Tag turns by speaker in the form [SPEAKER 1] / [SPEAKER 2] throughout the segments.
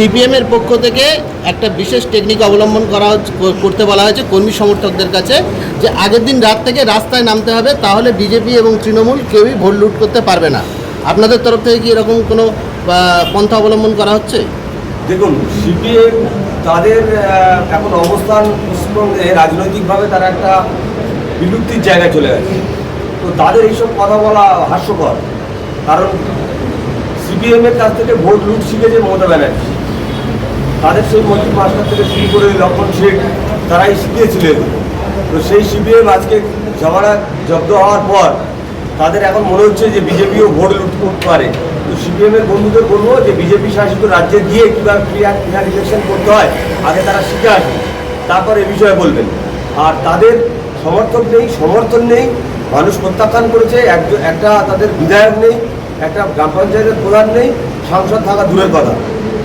[SPEAKER 1] CPM এর পক্ষ থেকে একটা বিশেষ টেকনিক অবলম্বন করা করতে বলা হয়েছে কর্মী সমর্থকদের কাছে, যে আগের দিন রাত থেকে রাস্তায় নামতে হবে, তাহলে বিজেপি এবং তৃণমূল কেউই ভোট লুট করতে পারবে না। আপনাদের তরফ থেকে কি এরকম কোনো পন্থা অবলম্বন করা হচ্ছে?
[SPEAKER 2] দেখুন, সিপিএম তাদের এখন অবস্থান পশ্চিমবঙ্গে রাজনৈতিকভাবে তারা একটা বিলুপ্তির জায়গায় চলে গেছে। তো তাদের এইসব কথা বলা হাস্যকর। কারণ সিপিএমের কাছ থেকে ভোট লুট শিখেছে মমতা ব্যানার্জি। তাদের সেই মন্ত্রী মাস্টার থেকে শুরু করে লক্ষণ শেখ, তারাই শিখিয়েছিলেন। তো সেই সিপিএম আজকে জমানা জব্দ হওয়ার পর তাদের এখন মনে হচ্ছে যে বিজেপিও ভোট লুট করতে পারে। তো সিপিএমের বন্ধুদের বলব যে বিজেপি শাসিত রাজ্যে গিয়ে কীভাবে ক্লিয়ার ক্লিয়ার ইলেকশন করতে হয়, আগে তারা শিখে আসবে তারপর এ বিষয়ে বলবেন। আর তাদের সমর্থক নেই, সমর্থন নেই, মানুষ প্রত্যাখ্যান করেছে একটা তাদের বিধায়ক নেই, একটা গ্রাম পঞ্চায়েতের প্রধান নেই, সাংসদ থাকা দূরের কথা।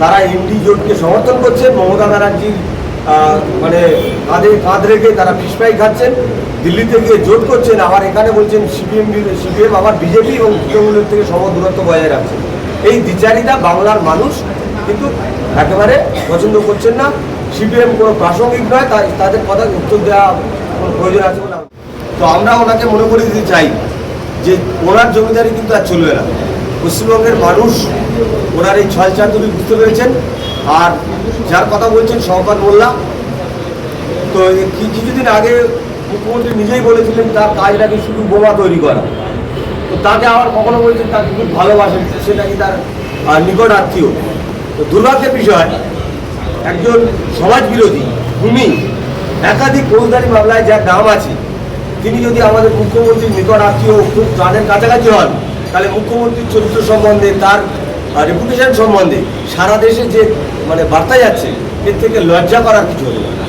[SPEAKER 2] তারা ইন্ডি জোটকে সমর্থন করছে মমতা ব্যানার্জি আহ, মানে কাঁধে কাঁধ রেখে তারা ফিসপাই খাচ্ছেন দিল্লিতে গিয়ে জোট করছেন আবার এখানে বলছেন সিপিএম সিপিএম আবার বিজেপি এবং তৃণমূলের থেকে সম দূরত্ব বজায় রাখছে। এই দ্বিচারিতা বাংলার মানুষ কিন্তু একেবারে পছন্দ করছেন না। সিপিএম কোনো প্রাসঙ্গিক নয় তাই তাদের কথা উত্তর দেওয়া কোনো প্রয়োজন আছে বলে তো আমরা ওনাকে মনে করে দিতে চাই যে ওনার জমিদারি কিন্তু আর চলবে না। পশ্চিমবঙ্গের মানুষ ওনার এই ছয় চাঁদুরি বুঝতে পেরেছেন। আর যার কথা বলছেন শওকত মোল্লা, তো কিছুদিন আগে মুখ্যমন্ত্রী নিজেই বলেছিলেন তার কাজ নাকি শুধু বোমা তৈরি করা। তো তাকে আবার কখনো বলছেন তাকে খুব ভালোবাসেন সে নাকি তার নিকট আত্মীয়। তো দুর্ভাগ্যের বিষয়, একজন সমাজ বিরোধী ভূমি, একাধিক ফৌজদারি মামলায় যার নাম আছে, তিনি যদি আমাদের মুখ্যমন্ত্রীর নিকট আত্মীয় খুব তাদের কাছাকাছি হন, তাহলে মুখ্যমন্ত্রীর চরিত্র সম্বন্ধে তার রেপুটেশন সম্বন্ধে সারা দেশে যে মানে বার্তা যাচ্ছে, এর থেকে লজ্জা করার কিছু হলো না।